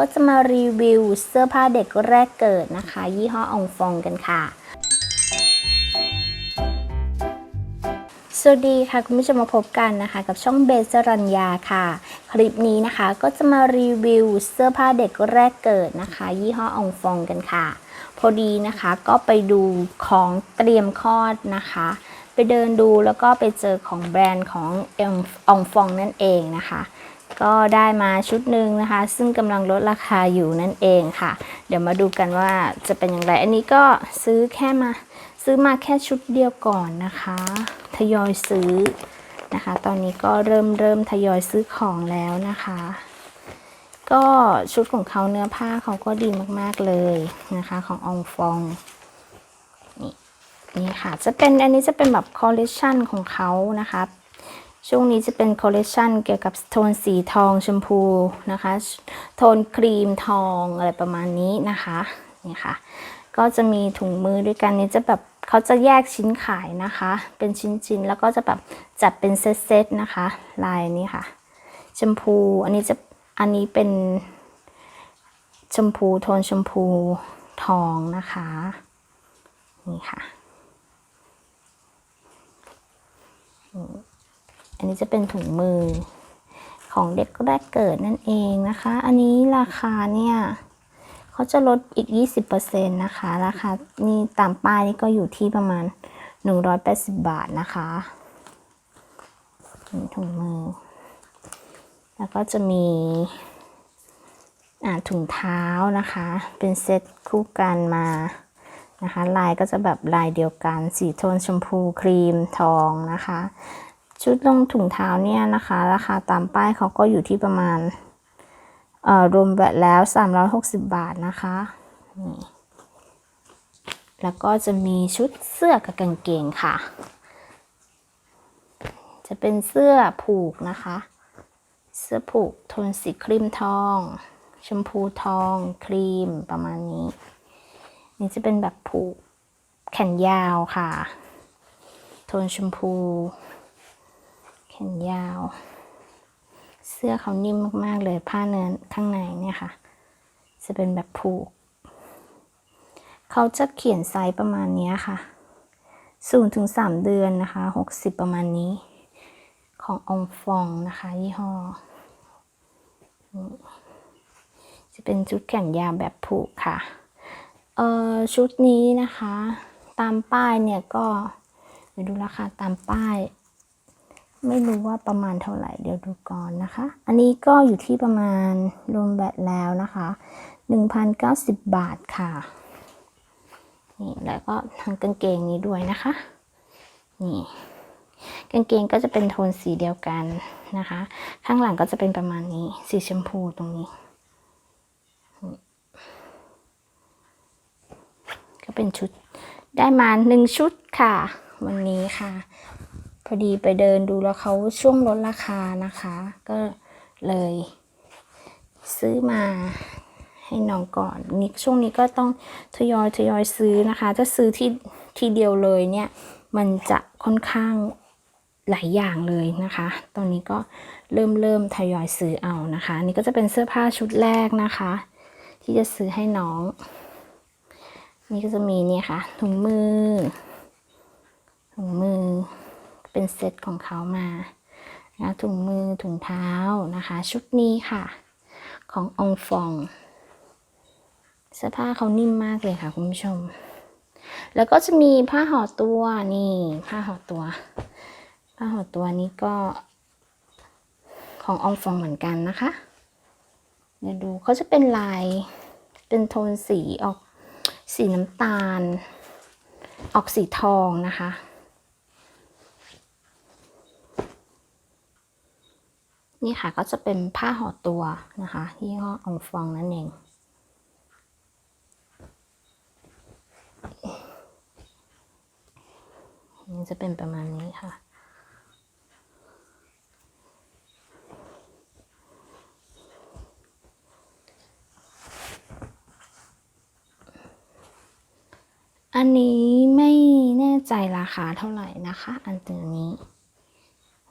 ก็จะมารีวิวเสื้อผ้าเด็กแรกเกิดนะคะ ยี่ห้อองฟองกันค่ะ สวัสดีค่ะ คุณผู้ชมมาพบกันนะคะ กับช่องเบสรัญญาค่ะ คลิปนี้นะคะก็จะมารีวิวเสื้อผ้าเด็กแรกเกิดนะคะ ยี่ห้อองฟองกันค่ะ พอดีนะคะก็ไปดูของเตรียมคลอดนะคะ ไปเดินดูแล้วก็ไปเจอของแบรนด์ขององฟองนั่นเองนะคะ ก็ได้มาชุดหนึ่งนะคะ ซึ่งกำลังลดราคาอยู่นั่นเองค่ะ เดี๋ยวมาดูกันว่าจะเป็นอย่างไร อันนี้ก็ซื้อแค่มา ซื้อมาแค่ชุดเดียวก่อนนะคะ ทยอยซื้อนะคะ ตอนนี้ก็เริ่มเริ่มทยอยซื้อของแล้วนะคะ ก็ชุดของเขาเนื้อผ้าเขาก็ดีมากๆเลยนะคะ ขององฟองนี่นี่ค่ะ จะเป็นอันนี้จะเป็นแบบคอลเลคชันของเขานะคะ ช่วงนี้จะเป็นคอลเลคชันเกี่ยวกับโทนสีทองชมพูนะคะ โทนครีมทองอะไรประมาณนี้นะคะนี่ค่ะ ก็จะมีถุงมือด้วยกันนี่จะแบบเขาจะแยกชิ้นขายนะคะ เป็นชิ้นๆแล้วก็จะแบบจัดเป็นเซตๆนะคะ ลายนี้ค่ะ ชมพู อันนี้จะอันนี้เป็นชมพูโทนชมพูทองนะคะ นี่ค่ะ อันนี้จะเป็นถุงมือของเด็กแรกเกิดนั่นเองนะคะ อันนี้ราคาเนี่ยเขาจะลดอีก 20%นะคะ ราคานี่ตามป้ายนี่ก็อยู่ที่ประมาณ 180 บาทนะคะถุงมือ แล้วก็จะมีถุงเท้านะคะ เป็นเซตคู่กันมานะคะ ลายก็จะแบบลายเดียวกัน สีโทนชมพูครีมทองนะคะ ชุดลงถุงเท้าเนี่ยนะคะ ราคาตามป้ายเขาก็อยู่ที่ประมาณเอ่อรวมแบตแล้ว 360 บาทนะคะนี่แล้วก็จะมีชุดเสื้อกับกางเกงค่ะ จะเป็นเสื้อผูกนะคะ เสื้อผูกโทนสีครีมทอง ชมพูทอง ครีมประมาณนี้ นี่จะเป็นแบบผูกแขนยาวค่ะ โทนชมพู ขนยาว เสื้อเขานิ่มมากๆเลยผ้าเนื้อข้างในเนี่ยค่ะ จะเป็นแบบผูก เขาจะเขียนไซส์ประมาณนี้ค่ะศูนย์ถึงสามเดือนนะคะหกสิบประมาณนี้ ขององฟองนะคะ ยี่ห้อ จะเป็นชุดแขนยาวแบบผูกค่ะ เอ่อชุดนี้นะคะ ตามป้ายเนี่ยก็ดูราคาตามป้าย ไม่รู้ว่าประมาณเท่าไหร่เดี๋ยวดูก่อนนะคะ อันนี้ก็อยู่ที่ประมาณรวมแบตแล้วนะคะ1,090 บาทค่ะ นี่แล้วก็ทางกางเกงนี้ด้วยนะคะ นี่กางเกงก็จะเป็นโทนสีเดียวกันนะคะ ข้างหลังก็จะเป็นประมาณนี้ สีชมพูตรงนี้ ก็เป็นชุดได้มาหนึ่งชุดค่ะ วันนี้ค่ะ พอดีไปเดินดูแล้วเขาช่วงลดราคานะคะ ก็เลยซื้อมาให้น้องก่อนนี่ช่วงนี้ก็ต้องทยอยทยอยซื้อนะคะ ถ้าซื้อที่ทีเดียวเลยเนี่ยมันจะค่อนข้างหลายอย่างเลยนะคะ ตอนนี้ก็เริ่มเริ่มทยอยซื้อเอานะคะ นี่ก็จะเป็นเสื้อผ้าชุดแรกนะคะ ที่จะซื้อให้น้อง นี่ก็จะมีเนี่ยค่ะถุงมือถุงมือ เป็นเซตของเขามานะถุงมือถุงเท้านะคะ ชุดนี้ค่ะ ขององฟองเสื้อผ้าเขานิ่มมากเลยค่ะคุณผู้ชม แล้วก็จะมีผ้าห่อตัวนี่ ผ้าห่อตัว ผ้าห่อตัวนี้ก็ ขององฟองเหมือนกันนะคะเดี๋ยวดูเขาจะเป็นลายเป็นโทนสีออกสีน้ำตาล ออกสีทองนะคะ นี่ค่ะก็จะเป็นผ้าห่อตัวนะคะยี่ห้อองฟองนั่นเองนี่จะเป็นประมาณนี้ค่ะ อันนี้ไม่แน่ใจราคาเท่าไหร่นะคะ อันตัวนี้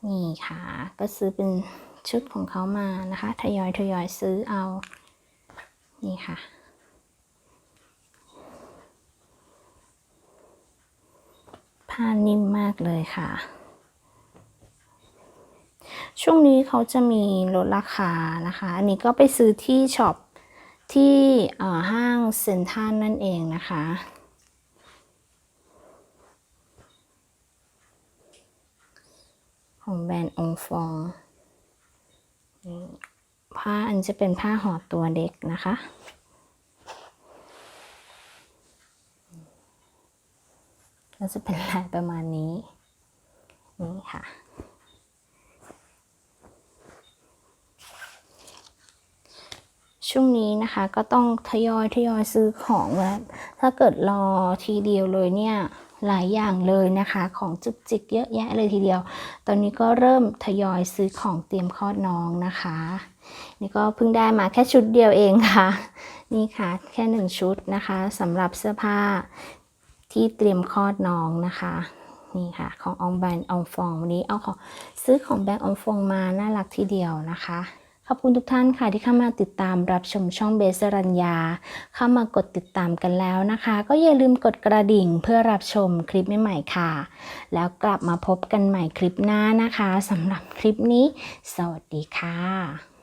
นี่ค่ะ ก็ซื้อเป็น ชุดของเขามานะคะทยอยทยอยซื้อเอา นี่ค่ะ ผ้านิ่มมากเลยค่ะ ช่วงนี้เขาจะมีลดราคานะคะ อันนี้ก็ไปซื้อที่ช็อปที่ห้างเซ็นทรัลนั่นเองนะคะของแบรนด์องฟอง ผ้าอันจะเป็นผ้าห่อตัวเด็กนะคะ ก็จะเป็นลายประมาณนี้ นี่ค่ะ ช่วงนี้นะคะก็ต้องทยอยทยอยซื้อของแล้วถ้าเกิดรอทีเดียวเลยเนี่ยหลายอย่างเลยนะคะของจุกจิกเยอะแยะเลยทีเดียว ตอนนี้ก็เริ่มทยอยซื้อของเตรียมคลอดน้องนะคะ นี่ก็เพิ่งได้มาแค่ชุดเดียวเองค่ะ นี่ค่ะแค่หนึ่งชุดนะคะสำหรับเสื้อผ้าที่เตรียมคลอดน้องนะคะนี่ค่ะของอองแบรนด์อองฟองวันนี้เอาของซื้อของแบรนด์อองฟองมาน่ารักทีเดียวนะคะ ขอบคุณทุกท่านค่ะที่เข้ามาติดตามรับชมช่องเบสรัญญา เข้ามากดติดตามกันแล้วนะคะ ก็อย่าลืมกดกระดิ่งเพื่อรับชมคลิปใหม่ๆค่ะ แล้วกลับมาพบกันใหม่คลิปหน้านะคะสำหรับคลิปนี้ สวัสดีค่ะ